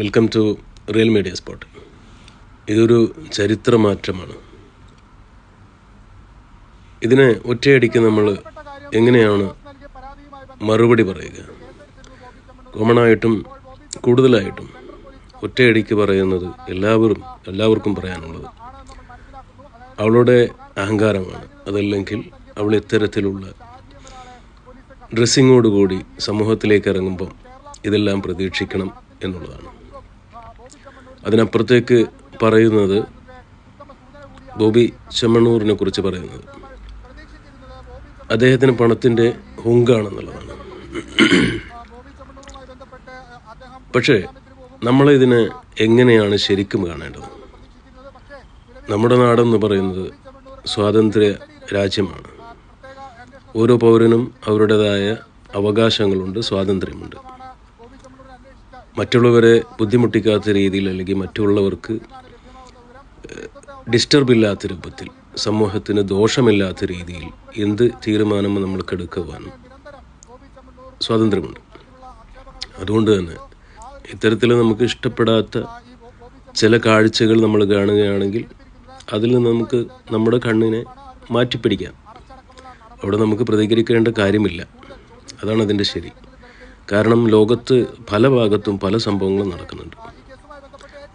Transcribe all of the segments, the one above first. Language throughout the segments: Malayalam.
Welcome to real media spot ഇതൊരു ചരിത്രമാറ്റമാണ്. ഇതിനെ ഒറ്റയടിക്ക് നമ്മൾ എങ്ങനെയാണ് മറുപടി പറയുക? കോമണായിട്ടും കൂടുതലായിട്ടും ഒറ്റയടിക്ക് പറയുന്നത് എല്ലാവരും എല്ലാവർക്കും പറയാനുള്ളത് അവളുടെ അഹങ്കാരമാണ്. അതല്ലെങ്കിൽ അവൾ ഇത്തരത്തിലുള്ള ഡ്രസ്സിങ്ങോടുകൂടി സമൂഹത്തിലേക്ക് ഇറങ്ങുമ്പം ഇതെല്ലാം പ്രതീക്ഷിക്കണം എന്നുള്ളതാണ്. അതിനപ്പുറത്തേക്ക് പറയുന്നത് ബോബി ചെമ്മണ്ണൂറിനെ കുറിച്ച് പറയുന്നത്. അദ്ദേഹത്തിന് പണത്തിന്റെ ഹുങ്കാണെന്നുള്ളതാണ്. പക്ഷേ നമ്മളിതിനെ എങ്ങനെയാണ് ശരിക്കും കാണേണ്ടത്? നമ്മുടെ നാടെന്ന് പറയുന്നത് സ്വാതന്ത്ര്യ രാജ്യമാണ്. ഓരോ പൗരനും അവരുടേതായ അവകാശങ്ങളുണ്ട് സ്വാതന്ത്ര്യമുണ്ട്. മറ്റുള്ളവരെ ബുദ്ധിമുട്ടിക്കാത്ത രീതിയിൽ അല്ലെങ്കിൽ മറ്റുള്ളവർക്ക് ഡിസ്റ്റർബ് ഇല്ലാത്ത രൂപത്തിൽ സമൂഹത്തിന് ദോഷമില്ലാത്ത രീതിയിൽ എന്ത് തീരുമാനം നമ്മൾക്ക് എടുക്കുവാനും സ്വാതന്ത്ര്യമുണ്ട്. അതുകൊണ്ട് തന്നെ ഇത്തരത്തിൽ നമുക്ക് ഇഷ്ടപ്പെടാത്ത ചില കാഴ്ചകൾ നമ്മൾ കാണുകയാണെങ്കിൽ അതിൽ നിന്ന് നമുക്ക് നമ്മുടെ കണ്ണിനെ മാറ്റിപ്പിടിക്കാം. അവിടെ നമുക്ക് പ്രതികരിക്കേണ്ട കാര്യമില്ല. അതാണ് അതിന്റെ ശരി. കാരണം ലോകത്ത് പല ഭാഗത്തും പല സംഭവങ്ങളും നടക്കുന്നുണ്ട്.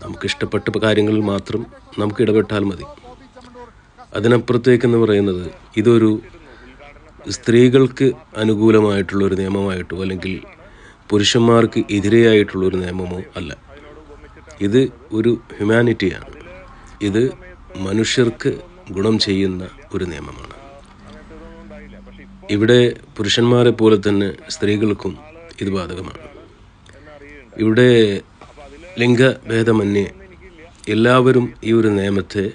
നമുക്ക് ഇഷ്ടപ്പെട്ട കാര്യങ്ങളിൽ മാത്രം നമുക്ക് ഇടപെട്ടാൽ മതി. അതിനപ്പുറത്തേക്കെന്ന് പറയുന്നത് ഇതൊരു സ്ത്രീകൾക്ക് അനുകൂലമായിട്ടുള്ള ഒരു നിയമമായിട്ടോ അല്ലെങ്കിൽ പുരുഷന്മാർക്ക് എതിരെയായിട്ടുള്ള ഒരു നിയമമോ അല്ല. ഇത് ഒരു ഹ്യൂമാനിറ്റിയാണ്. ഇത് മനുഷ്യർക്ക് ഗുണം ചെയ്യുന്ന ഒരു നിയമമാണ്. ഇവിടെ പുരുഷന്മാരെ പോലെ തന്നെ സ്ത്രീകൾക്കും ഇത് ബാധകമാണ്. ഇവിടെ ലിംഗഭേദമന്യേ എല്ലാവരും ഈ ഒരു നിയമത്തെ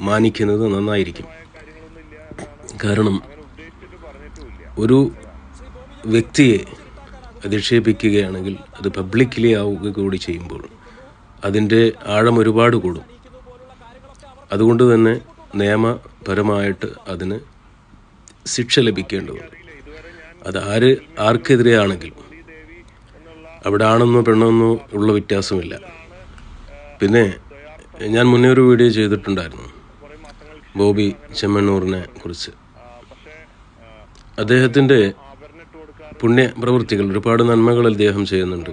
മാനിക്കുന്നത് നന്നായിരിക്കും. കാരണം ഒരു വ്യക്തിയെ അധിക്ഷേപിക്കുകയാണെങ്കിൽ അത് പബ്ലിക്കലി ആവുക കൂടി ചെയ്യുമ്പോൾ അതിന്റെ ആഴം ഒരുപാട് കൂടും. അതുകൊണ്ട് തന്നെ നിയമപരമായിട്ട് അതിന് ശിക്ഷ ലഭിക്കേണ്ടതുണ്ട്. അത് ആര് ആർക്കെതിരെയാണെങ്കിലും അവിടെ ആണെന്നോ പെണ്ണെന്നോ ഉള്ള വ്യത്യാസമില്ല. പിന്നെ ഞാൻ മുന്നേ ഒരു വീഡിയോ ചെയ്തിട്ടുണ്ടായിരുന്നു ബോബി ചെമ്മണ്ണൂറിനെ കുറിച്ച്. അദ്ദേഹത്തിന്റെ പുണ്യ പ്രവൃത്തികൾ ഒരുപാട് നന്മകൾ അദ്ദേഹം ചെയ്യുന്നുണ്ട്.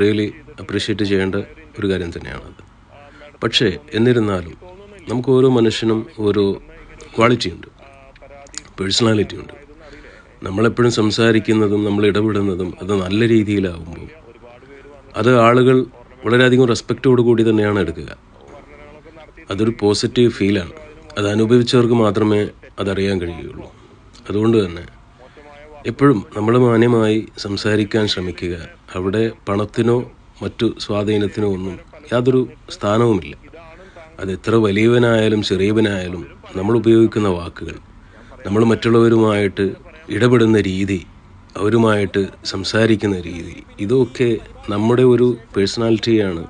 റിയലി അപ്രീഷിയേറ്റ് ചെയ്യേണ്ട ഒരു കാര്യം തന്നെയാണത്. പക്ഷേ എന്നിരുന്നാലും നമുക്ക് ഓരോ മനുഷ്യനും ഓരോ ക്വാളിറ്റിയുണ്ട് പേഴ്സണാലിറ്റിയുണ്ട്. നമ്മളെപ്പോഴും സംസാരിക്കുന്നതും നമ്മൾ ഇടപെടുന്നതും അത് നല്ല രീതിയിലാവുമ്പോൾ അത് ആളുകൾ വളരെയധികം റെസ്പെക്റ്റോടു കൂടി തന്നെയാണ് എടുക്കുക. അതൊരു പോസിറ്റീവ് ഫീലാണ് അത് അനുഭവിച്ചവർക്ക് മാത്രമേ അതറിയാൻ കഴിയുകയുള്ളൂ. അതുകൊണ്ട് തന്നെ എപ്പോഴും നമ്മൾ മാന്യമായി സംസാരിക്കാൻ ശ്രമിക്കുക. അവിടെ പണത്തിനോ മറ്റു സ്വാധീനത്തിനോ ഒന്നും യാതൊരു സ്ഥാനവുമില്ല. അത് എത്ര വലിയവനായാലും ചെറിയവനായാലും നമ്മൾ ഉപയോഗിക്കുന്ന വാക്കുകൾ നമ്മൾ മറ്റുള്ളവരുമായിട്ട് ഇടപെടുന്ന രീതി അവരുമായിട്ട് സംസാരിക്കുന്ന രീതി ഇതൊക്കെ നമ്മുടെ ഒരു പേഴ്സണാലിറ്റിയാണ്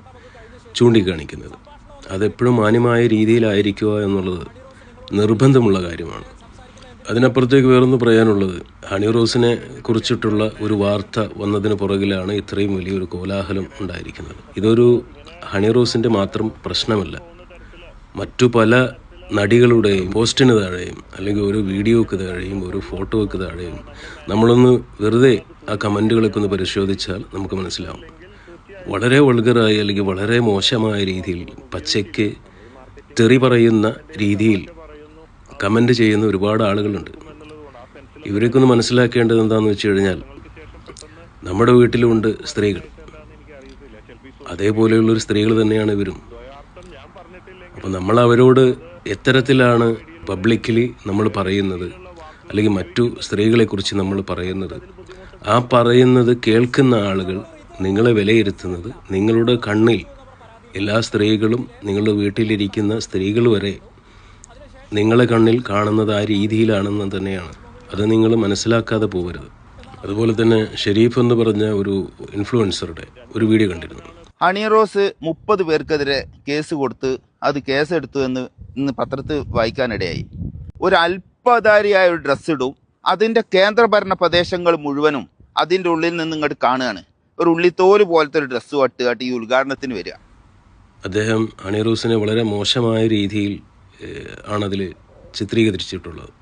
ചൂണ്ടിക്കാണിക്കുന്നത്. അതെപ്പോഴും മാന്യമായ രീതിയിലായിരിക്കുക എന്നുള്ളത് നിർബന്ധമുള്ള കാര്യമാണ്. അതിനപ്പുറത്തേക്ക് വേറൊന്ന് പറയാനുള്ളത്. ഹണി റോസിനെ കുറിച്ചിട്ടുള്ള ഒരു വാർത്ത വന്നതിന് പുറകിലാണ് ഇത്രയും വലിയൊരു കോലാഹലം ഉണ്ടായിരിക്കുന്നത്. ഇതൊരു ഹണി റോസിന്റെ മാത്രം പ്രശ്നമല്ല. മറ്റു പല നടികളുടെയും പോസ്റ്റിന് താഴെയും അല്ലെങ്കിൽ ഒരു വീഡിയോക്ക് താഴെയും ഒരു ഫോട്ടോയ്ക്ക് താഴെയും നമ്മളൊന്ന് വെറുതെ ആ കമന്റുകളൊക്കെ ഒന്ന് പരിശോധിച്ചാൽ നമുക്ക് മനസ്സിലാവും. വളരെ വൾഗറായി അല്ലെങ്കിൽ വളരെ മോശമായ രീതിയിൽ പച്ചയ്ക്ക് തെറി പറയുന്ന രീതിയിൽ കമന്റ് ചെയ്യുന്ന ഒരുപാട് ആളുകളുണ്ട്. ഇവരൊക്കെ ഒന്ന് മനസ്സിലാക്കേണ്ടത് എന്താണെന്ന് വെച്ച് കഴിഞ്ഞാൽ നമ്മുടെ വീട്ടിലുമുണ്ട് സ്ത്രീകൾ. അതേപോലെയുള്ളൊരു സ്ത്രീകൾ തന്നെയാണ് ഇവരും. അപ്പം നമ്മൾ അവരോട് എത്തരത്തിലാണ് പബ്ലിക്കലി നമ്മൾ പറയുന്നത് അല്ലെങ്കിൽ മറ്റു സ്ത്രീകളെക്കുറിച്ച് നമ്മൾ പറയുന്നത്. ആ പറയുന്നത് കേൾക്കുന്ന ആളുകൾ നിങ്ങളെ വിലയിരുത്തുന്നത് നിങ്ങളുടെ കണ്ണിൽ എല്ലാ സ്ത്രീകളും നിങ്ങളുടെ വീട്ടിലിരിക്കുന്ന സ്ത്രീകൾ വരെ നിങ്ങളെ കണ്ണിൽ കാണുന്നത് ആ രീതിയിലാണെന്ന് തന്നെയാണ്. അത് നിങ്ങൾ മനസ്സിലാക്കാതെ പോകരുത് അതുപോലെ തന്നെ ഷെരീഫ് എന്ന് പറഞ്ഞ ഒരു ഇൻഫ്ലുവൻസറുടെ ഒരു വീഡിയോ കണ്ടിരുന്നു. ഹണി മുപ്പത് പേർക്കെതിരെ കേസ് കൊടുത്ത് അത് കേസെടുത്തു എന്ന് ഇന്ന് പത്രത്തിൽ വായിക്കാനിടയായി. ഒരു അല്പധാരിയായ ഒരു ഡ്രസ്സ് ഇടും. അതിന്റെ കേന്ദ്രഭരണ പ്രദേശങ്ങൾ മുഴുവനും അതിന്റെ ഉള്ളിൽ നിന്ന് ഇങ്ങോട്ട് കാണുകയാണ്. ഒരു ഉള്ളിത്തോൽ പോലത്തെ ഒരു ഡ്രസ്സ് വട്ടുകാട്ട് ഈ ഉദ്ഘാടനത്തിന് വരിക. അദ്ദേഹം അണിറൂസിനെ വളരെ മോശമായ രീതിയിൽ ആണതിൽ ചിത്രീകരിച്ചിട്ടുള്ളത്.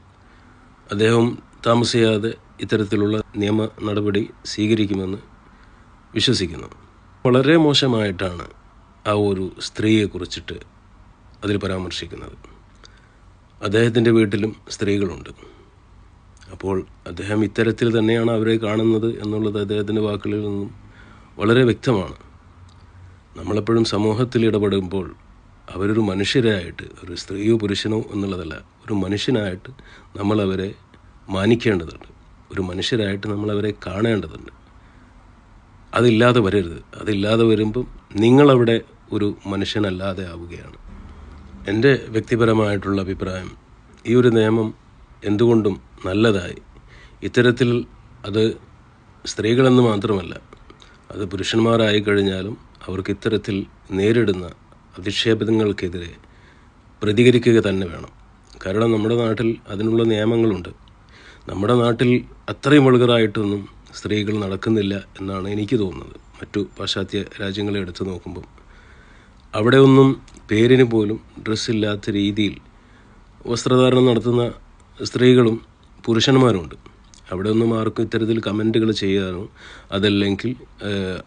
അദ്ദേഹം താമസിയാതെ ഇത്തരത്തിലുള്ള നിയമ നടപടി സ്വീകരിക്കുമെന്ന് വിശ്വസിക്കുന്നു. വളരെ മോശമായിട്ടാണ് ആ ഒരു സ്ത്രീയെ കുറിച്ചിട്ട് അതിൽ പരാമർശിക്കുന്നത്. അദ്ദേഹത്തിന്റെ വീട്ടിലും സ്ത്രീകളുണ്ട്. അപ്പോൾ അദ്ദേഹം ഇത്തരത്തിൽ തന്നെയാണ് അവരെ കാണുന്നത് എന്നുള്ളത് അദ്ദേഹത്തിന്റെ വാക്കുകളിൽ നിന്നും വളരെ വ്യക്തമാണ്. നമ്മളെപ്പോഴും സമൂഹത്തിൽ ഇടപെടുമ്പോൾ അവരൊരു മനുഷ്യരായിട്ട് ഒരു സ്ത്രീയോ പുരുഷനോ എന്നുള്ളതല്ല ഒരു മനുഷ്യനായിട്ട് നമ്മളവരെ മാനിക്കേണ്ടതുണ്ട്. ഒരു മനുഷ്യരായിട്ട് നമ്മളവരെ കാണേണ്ടതുണ്ട്. അതില്ലാതെ വരരുത്. അതില്ലാതെ വരുമ്പം നിങ്ങളവിടെ ഒരു മനുഷ്യനല്ലാതെ ആവുകയാണ്. എന്റെ വ്യക്തിപരമായിട്ടുള്ള അഭിപ്രായം ഈ ഒരു നിയമം എന്തുകൊണ്ടും നല്ലതായി. ഇത്തരത്തിൽ അത് സ്ത്രീകളെന്ന് മാത്രമല്ല അത് പുരുഷന്മാരായി കഴിഞ്ഞാലും അവർക്ക് ഇത്തരത്തിൽ നേരിടുന്ന അധിക്ഷേപങ്ങൾക്കെതിരെ പ്രതികരിക്കുക തന്നെ വേണം. കാരണം നമ്മുടെ നാട്ടിൽ അതിനുള്ള നിയമങ്ങളുണ്ട്. നമ്മുടെ നാട്ടിൽ അത്രയും വൾഗറായിട്ടൊന്നും സ്ത്രീകൾ നടക്കുന്നില്ല എന്നാണ് എനിക്ക് തോന്നുന്നത്. മറ്റു പാശ്ചാത്യ രാജ്യങ്ങളെ എടുത്തു നോക്കുമ്പോൾ അവിടെ ഒന്നും പേരിന് പോലും ഡ്രസ്സില്ലാത്ത രീതിയിൽ വസ്ത്രധാരണം നടത്തുന്ന സ്ത്രീകളും പുരുഷന്മാരുമുണ്ട്. അവിടെ ഒന്നും ആർക്കും ഇത്തരത്തിൽ കമന്റുകൾ ചെയ്യാനോ അതല്ലെങ്കിൽ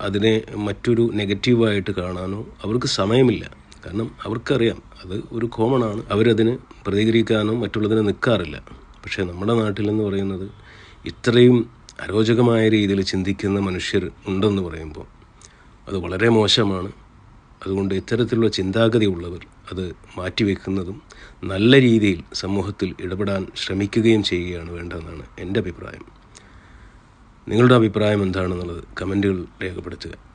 അതിനെ മറ്റൊരു നെഗറ്റീവായിട്ട് കാണാനോ അവർക്ക് സമയമില്ല. കാരണം അവർക്കറിയാം അത് ഒരു കോമൺ ആണ്. അവരതിന് പ്രതികരിക്കാനോ മറ്റുള്ളതിന് നിൽക്കാറില്ല പക്ഷേ നമ്മുടെ നാട്ടിലെന്ന് പറയുന്നത് ഇത്രയും അരോചകമായ രീതിയിൽ ചിന്തിക്കുന്ന മനുഷ്യർ ഉണ്ടെന്ന് പറയുമ്പോൾ അത് വളരെ മോശമാണ്. അതുകൊണ്ട് ഇത്തരത്തിലുള്ള ചിന്താഗതി ഉള്ളവർ അത് മാറ്റിവെക്കുന്നതും നല്ല രീതിയിൽ സമൂഹത്തിൽ ഇടപെടാൻ ശ്രമിക്കുകയും ചെയ്യുകയാണ് വേണ്ടതെന്നാണ് എന്റെ അഭിപ്രായം. നിങ്ങളുടെ അഭിപ്രായം എന്താണെന്നുള്ളത് കമന്റുകൾ രേഖപ്പെടുത്തുക.